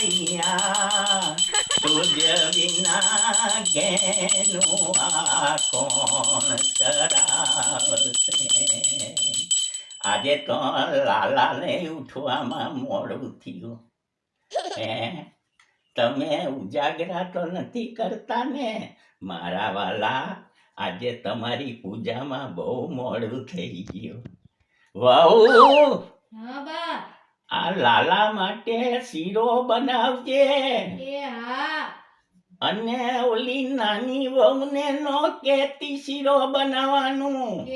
ગોવાળિયા સૂર્ય વિના ગેનું આ કોણ ચરાવશે આજે તો લાલાને ઉઠવામાં મોડું થયું હે તમે ઉજાગરા તો નથી કરતા ને મારા વાલા આજે તમારી પૂજામાં બહુ મોડું થઈ ગયું વાહ હા, બા. આ લાલા માટે શીરો બનાવજે. એ હા. અને ઓલી નાની વહુને નો કેતી શીરો બનાવવાનું.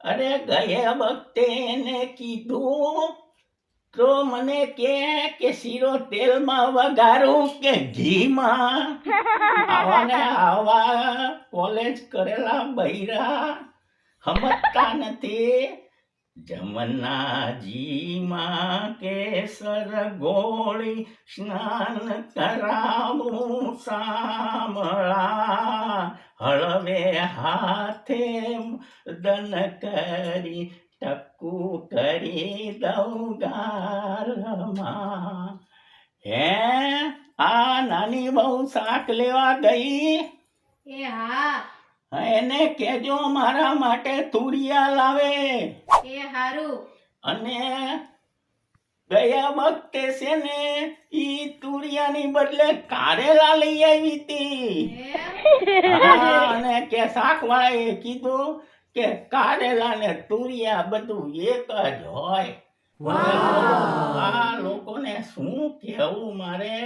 અરે ગયા વખતે એને કીધું તો મને કે કે શીરો તેલમાં વઘારું કે ઘીમાં. આવા ને આવા કોલેજ કરેલા બૈરા સમજતા નથી. જમનાજીમાં કેસર ગોળી સ્નાન કરાવું સામળા હળવે હાથે દન કરી ટકુ કરી દઉં ગાલમાં હે આ નાની બહુ શાક લેવા ગઈ? એ હા એને કેજો મારા માટે તુરિયા લાવે. એ હારું. અને ગયા વખતે છે ને ઈ તુરિયાની બદલે કારેલા લઈ આવી હતી અને કે શાકવાળાએ કીધું કે કારેલા ને તુરિયા બધું એક જ હોય. આ લોકોને શું કેવું મારે?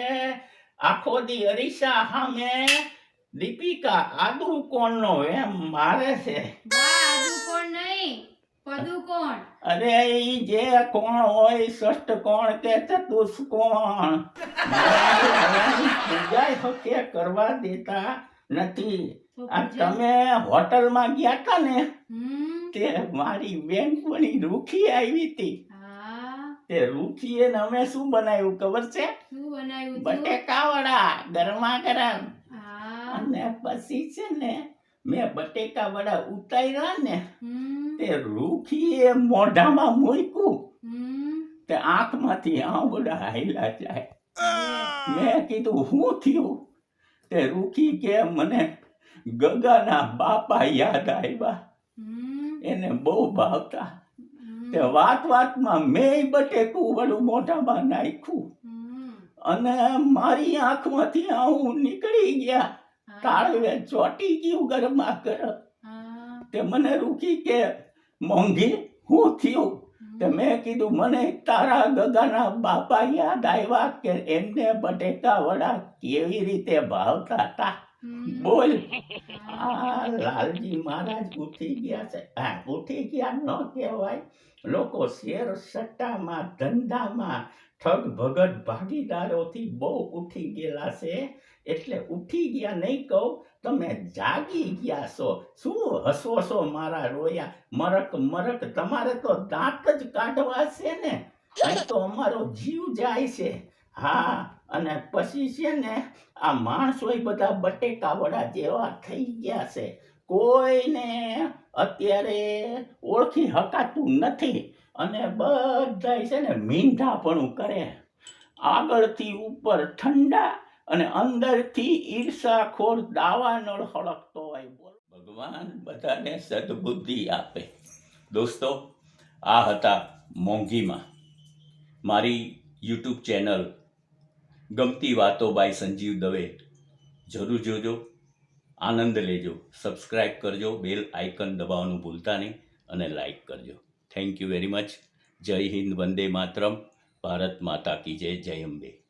આખો દી અરીસા સામે દીપિકા આદુ કોણનો એમ મારે છે. આદુ કોણ નહીં અરે ઈ જે કોણ હોય ષષ્ઠ કોણ કે ચતુષ્કોણ પૂજા હકે કરવા દેતા નથી. તમે આ માં તમે હોટલમાં ગયા હતા ને તે મારી બેનપણી રૂખી આવી હતી. તે રૂખીએ ને અમે શું બનાવ્યું ખબર છે? બટેકા વડા ગરમા ગરમ અને પછી છે ને મેં બટેકા વડા ઉતાર્યા ને તે તે એ મોઢામાં મૂક્યું. તે આંખમાંથી આંબડા હાઈલા જાય. મેં કીધું હું થયું? તે રૂખી કે મને ગગાના બાપા યાદ આવ્યા એને બહુ ભાવતા. તે વાત વાતમાં મેં બટેકું વડું મોઢામાં નાખ્યું. અને મારી આંખમાંથી આવું નીકળી ગયા. તાળવે ચોટી ગયું ગરમા ગરમ તે મને રૂકી કે મોંઘી હું થયું? તે મેં કીધું મને તારા ગગાના બાપા યાદ આવ્યા કે એમને બટેકા વડા કેવી રીતે ભાવતા હતા. બોલ. આ લાલજી મહારાજ ઉઠી ગયા છે. હા ઉઠી ગયા ન કહેવાય. લોકો શેર સટ્ટામાં ધંધામાં ઠગ ભગત ભાગીદારોથી બહુ ઉઠી ગયેલા છે. એટલે ઉઠી ગયા નહીં કહું, તમે જાગી ગયા છો. શું હસો છો મારા રોયા? મરક મરક, તમારે તો દાંત જ કાઢવા છે ને. અહીં તો અમારો જીવ જાય છે. હા, અને પછી છે ને, આ માણસોય બધા બટેકા વડા જેવા થઈ ગયા છે. કોઈને અત્યારે ઓળખી હકાતું નથી. અને બધા છે ને મીંઢાપણું કરે. આગળથી ઉપર ઠંડા અને અંદરથી ઈર્ષાખોર દાવાનળ હળકતો હોય. બોલ ભગવાન બધાને સદબુદ્ધિ આપે. દોસ્તો, આ હતા મોંઘીમાં. મારી યુટ્યુબ ચેનલ ગમતી વાતો બાય સંજીવ દવે. જરૂર જોજો, આનંદ લેજો. સબસ્ક્રાઈબ કરજો, બેલ આઇકન દબાવવાનું ભૂલતા નહીં અને લાઈક કરજો. Thank you very much. જય હિન્દ, વંદે માતરમ. ભારત માતા કી જય જય અંબે.